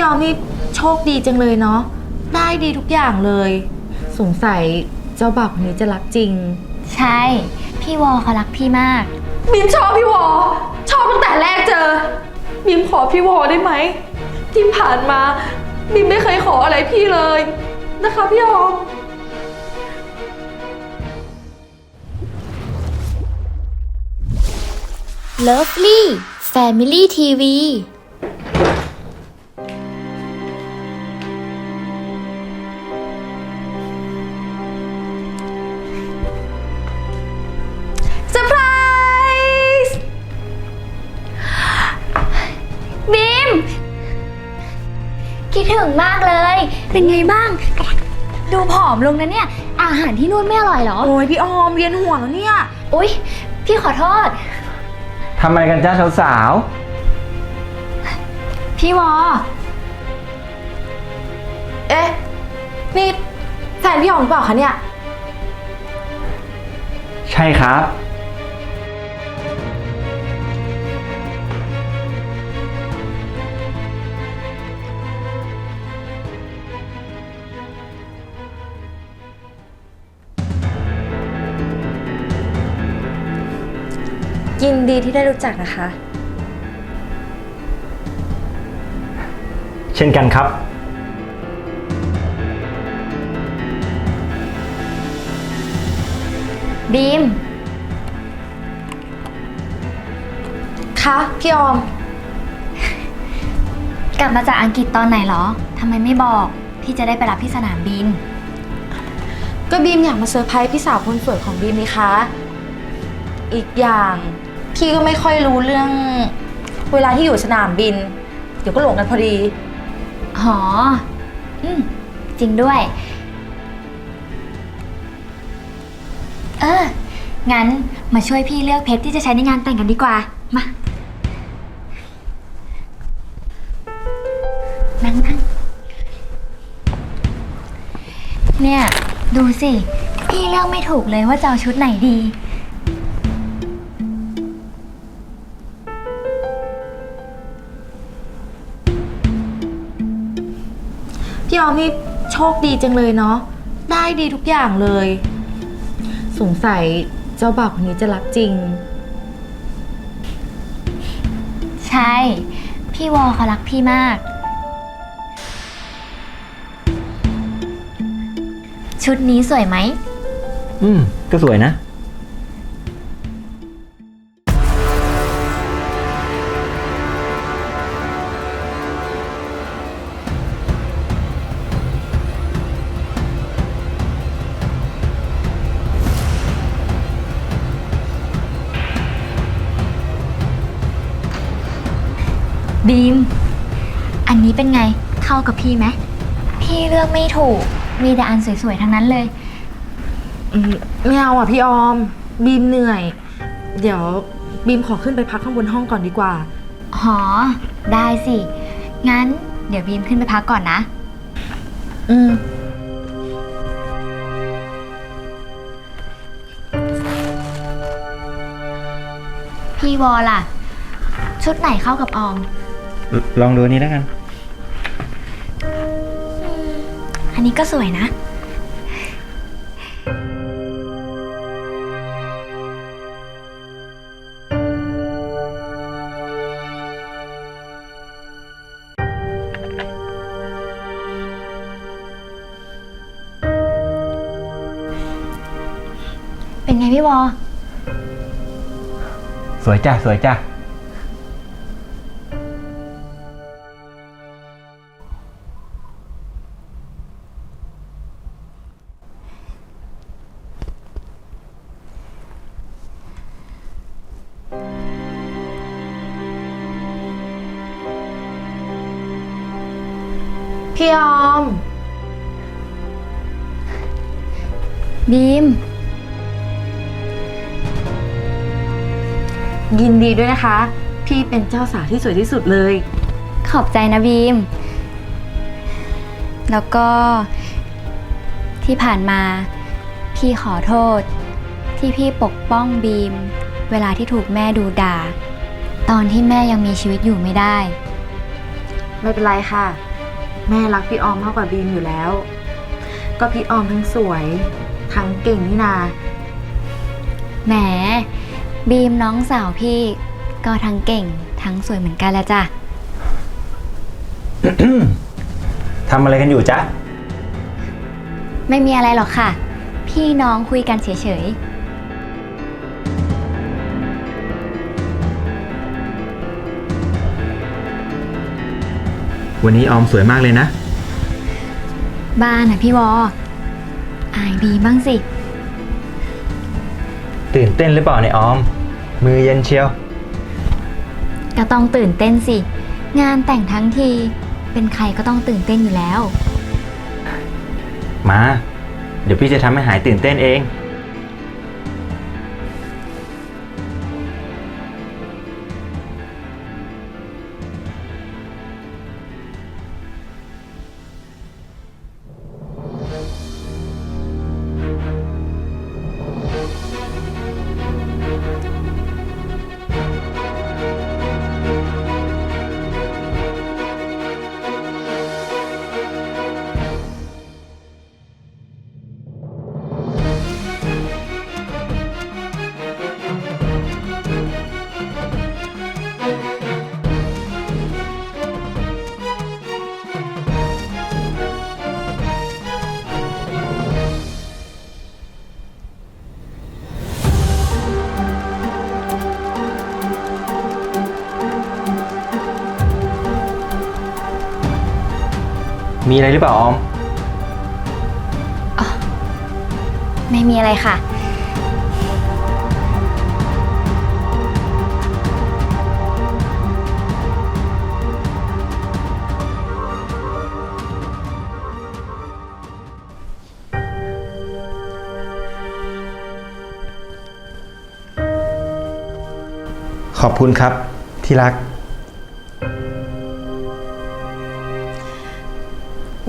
พี่ออมนี่โชคดีจังเลยเนาะ ได้ดีทุกอย่างเลย สงสัยเจ้าบ่าวคนนี้จะรักจริง ใช่ พี่วอเขารักพี่มาก บีมชอบพี่วอ ชอบตั้งแต่แรกเจอ บีมขอพี่วอได้ไหมที่ผ่านมา บีมไม่เคยขออะไรพี่เลย นะคะพี่ออม Lovely Family TV เลย เป็นไงบ้าง ดูผอมลงนะเนี่ย อาหารที่นู่นไม่อร่อยเหรอ โอ้ยพี่ออมเวียนหัวแล้วเนี่ย อุ๊ย พี่ขอโทษ ทำอะไรกันจ้าสาวพี่วอ เอ๊ะ นี่แฟนพี่ออมหรือเปล่าคะเนี่ย ๆ ใช่ครับ ยินดีที่ได้รู้จักนะคะ เช่นกันครับ บีม คะพี่ออม กลับมาจากอังกฤษตอนไหนเหรอ ทำไมไม่บอก พี่จะได้ไปรับที่สนามบิน ก็บีมอยากมาเซอร์ไพรส์พี่สาวคนสวยของบีมนี่คะ อีกอย่าง พี่ก็ไม่ค่อยรู้เรื่อง เวลาที่อยู่สนามบิน เดี๋ยวก็หลงกันพอดีหออืม จริงด้วย เออ งั้นมาช่วยพี่เลือกเพชรที่จะใช้ในงานแต่งกันดีกว่า มา นั่งนั่งเนี่ย ดูสิ พี่เลือกไม่ถูกเลยว่าจะเอาชุดไหนดี พี่ออมนี่โชคดีจังเลยเนาะ ได้ดีทุกอย่างเลย สงสัยเจ้าบ่าวคนนี้จะรักจริง ใช่ พี่วอเขารักพี่มาก ชุดนี้สวยไหม อืม ก็สวยนะ บีม อันนี้เป็นไงเข้ากับพี่ไหมพี่เลือกไม่ถูก มีแต่อันสวยๆทั้งนั้นเลย อืมไม่เอาอะพี่ออม บีมเหนื่อย เดี๋ยวบีมขอขึ้นไปพักข้างบนห้องก่อนดีกว่า หอ ได้สิ งั้นเดี๋ยวบีมขึ้นไปพักก่อนนะ อืม พี่วอล่ะ ชุดไหนเข้ากับออม ลองดูนี้แล้วกัน อันนี้ก็สวยนะ เป็นไงพี่วอ สวยจ้ะ สวยจ้ะ พี่ออม บีม ยินดีด้วยนะคะ พี่เป็นเจ้าสาวที่สวยที่สุดเลย ขอบใจนะบีม แล้วก็ที่ผ่านมา พี่ขอโทษ ที่พี่ปกป้องบีม เวลาที่ถูกแม่ดูด่า ตอนที่แม่ยังมีชีวิตอยู่ไม่ได้ ไม่เป็นไรค่ะ แม่รักพี่ออมมากกว่าบีมอยู่แล้ว ก็พี่ออมทั้งสวย ทั้งเก่งนี่นา แหม บีมน้องสาวพี่ ก็ทั้งเก่ง ทั้งสวยเหมือนกันแหละจ้ะ ทำอะไรกันอยู่จ๊ะ ไม่มีอะไรหรอกค่ะ พี่น้องคุยกันเฉย วันนี้ออมสวยมากเลยนะๆบ้านนะพี่วออายบีมบ้างสิ ตื่นเต้นหรือเปล่าเนี่ยออม มือเย็นเชียว ก็ต้องตื่นเต้นสิ งานแต่งทั้งที เป็นใครก็ต้องตื่นเต้นอยู่แล้ว มา เดี๋ยวพี่จะทำให้หายตื่นเต้นเอง มีอะไรหรือเปล่าออมไม่มีอะไรค่ะ ขอบคุณครับที่รัก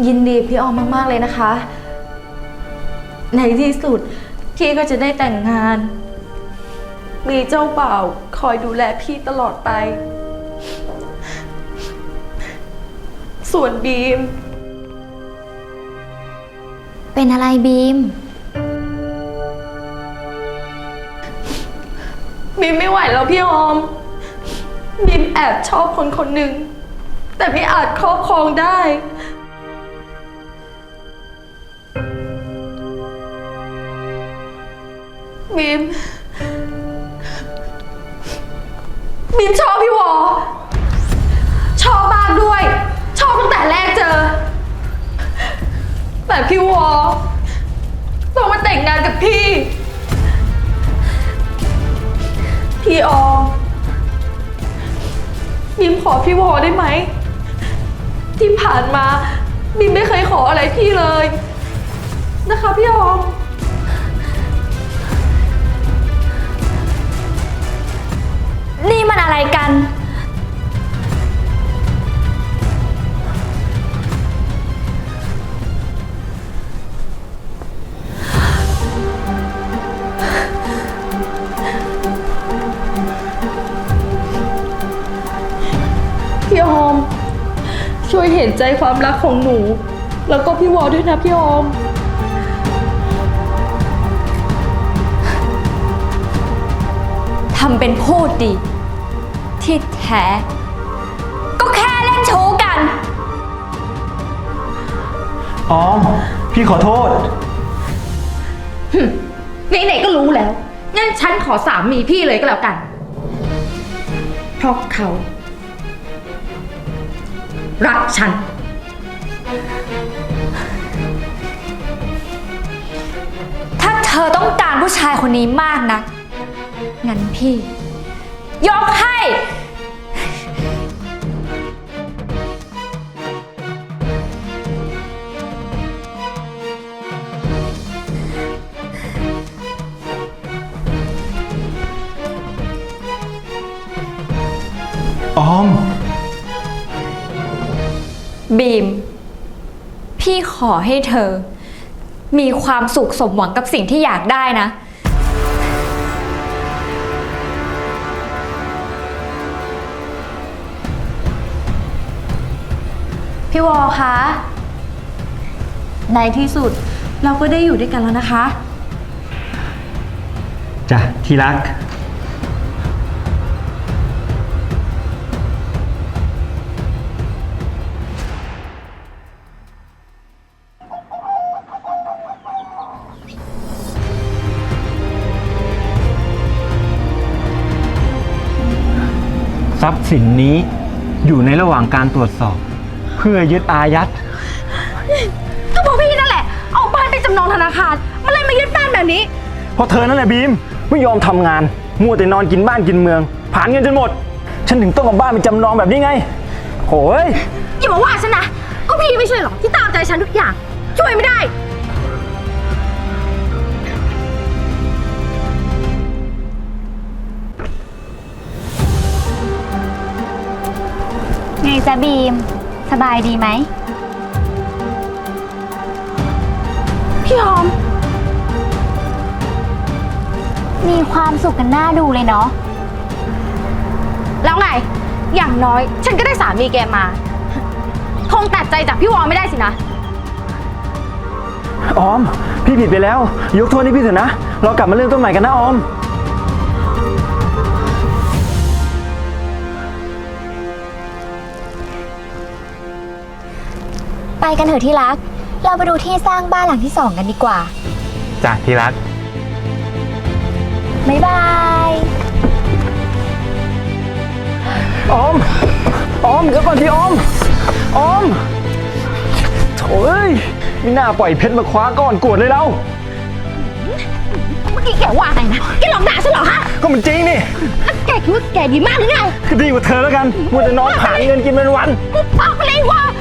ยินดีพี่ออมมาก ๆ เลยนะคะ ในที่สุดพี่ก็จะได้แต่งงาน มีเจ้าบ่าวคอยดูแลพี่ตลอดไป ส่วนบีม เป็นอะไรบีม บีมไม่ไหวแล้วพี่ออม บีมแอบชอบคนคนหนึ่งแต่ไม่อาจครอบครองได้ บีม บีมชอบพี่วอ ชอบมากด้วย ชอบตั้งแต่แรกเจอ แต่พี่วอต้องมาแต่งงานกับพี่ พี่ออมบิมขอพี่วอได้ไหม ที่ผ่านมาบิมไม่เคยขออะไรพี่เลย นะคะพี่ออม นี่มันอะไรกัน พี่ออม ช่วยเห็นใจความรักของหนู แล้วก็พี่วอด้วยนะพี่ออม ทำเป็นพูดดี ที่แท้ ก็แค่เล่นชู้กัน ออม พี่ขอโทษไหนๆก็รู้แล้ว งั้นฉันขอสามีพี่เลยก็แล้วกัน เพราะเขา รักฉัน ถ้าเธอต้องการผู้ชายคนนี้มากนะ งั้นพี่ ยกให้ ออม บีม พี่ขอให้เธอ มีความสุขสมหวังกับสิ่งที่อยากได้นะ พี่วอคะ ในที่สุดเราก็ได้อยู่ด้วยกันแล้วนะคะ จ้ะที่รัก สินนี้อยู่ในระหว่างการตรวจสอบ เพื่อยึดอายัด ก็เพราะพี่นั่นแหละ เอาบ้านไปจำนองธนาคาร มันเลยมายึดบ้านแบบนี้ เพราะเธอนั่นแหละบีมไม่ยอมทำงาน มัวแต่นอนกินบ้านกินเมือง ผ่านเงินจนหมด ฉันถึงต้องเอาบ้านไปจำนองแบบนี้ไงโอ้ย อย่ามาว่าฉันนะ ก็พี่ไม่ใช่หรอกที่ตามใจฉันทุกอย่าง ช่วยไม่ได้ จ๊ะบีม สบายดีไหม พี่หอม มีความสุขกันหน้าดูเลยเนาะ แล้วไง อย่างน้อย ฉันก็ได้สามีแกมา คงตัดใจจากพี่วอไม่ได้สินะ ออม พี่ผิดไปแล้ว ยกโทษให้พี่เถอะนะ เรากลับมาเริ่มต้นใหม่กันนะออม กันเถอะที่รัก เราไปดูที่สร้างบ้านหลังที่สองกันดีกว่าจ้ะที่รัก บ๊ายบาย ออม ออม เดี๋ยวก่อนที่ออม ออมโถ่เอ้ยไม่น่าปล่อยเพชรมาคว้าก้อนกรวดเลยเราเมื่อกี้แกว่าไงนะ แกหลอกด่าฉันเหรอฮะก็มันจริงนี่แล้วแกคิดว่าแกดีมากหรือไง ก็ดีกว่าเธอแล้วกันมัวแต่นอนผ่านเงินกินเป็นวัน กูปากไปเลยวะเฮ้ย